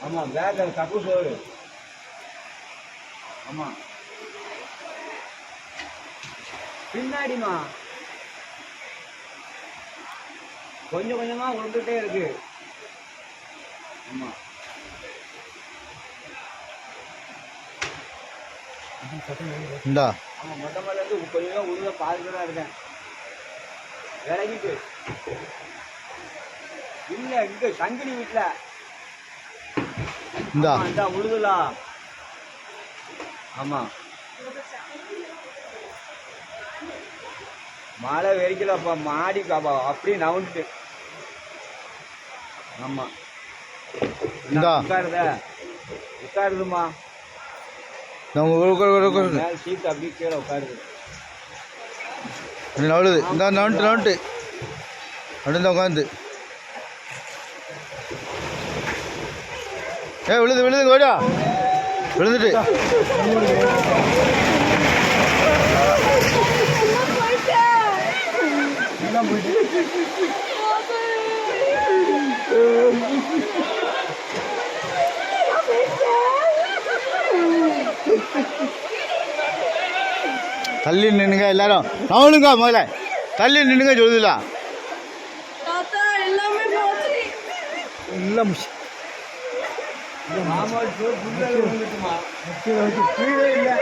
ஆமா பேக்ல கப்பு சோறு ஆமா. பின்னாடிமா கொஞ்சம் கொஞ்சமா விழுந்துட்டே இருக்கு. ஆமா. இந்தா. ஆமா மொட்டை மேல இருந்து கொஞ்சம் உழுத பாதுகாப்பா இருக்கேன். விலகிட்டு. இல்ல இங்க சங்கிலி வீட்டுல இந்தா. இந்தா உழுதுலா. ஆமா. மழை வெறிக்கலப்பா மாடி காப்பா அப்படியே நவுந்துட்டு. ஆமா. இந்தா. உட்காருத. உட்காருதுமா சீட் அப்படியே கீழே உட்காருது. நவளுது. இந்த நவன்ட்டு நவன்ட்டு அப்படி இந்த உட்காந்து. ஏ விழுது விழுது ஓடா விழுந்துட்டு. தள்ளி நின்னுங்க எல்லாரும். நவனுங்க முதல்ல. தள்ளி நின்னுங்க சொல்லுதுல தாத்தா எல்லாமே மாமா கீழே இல்லை.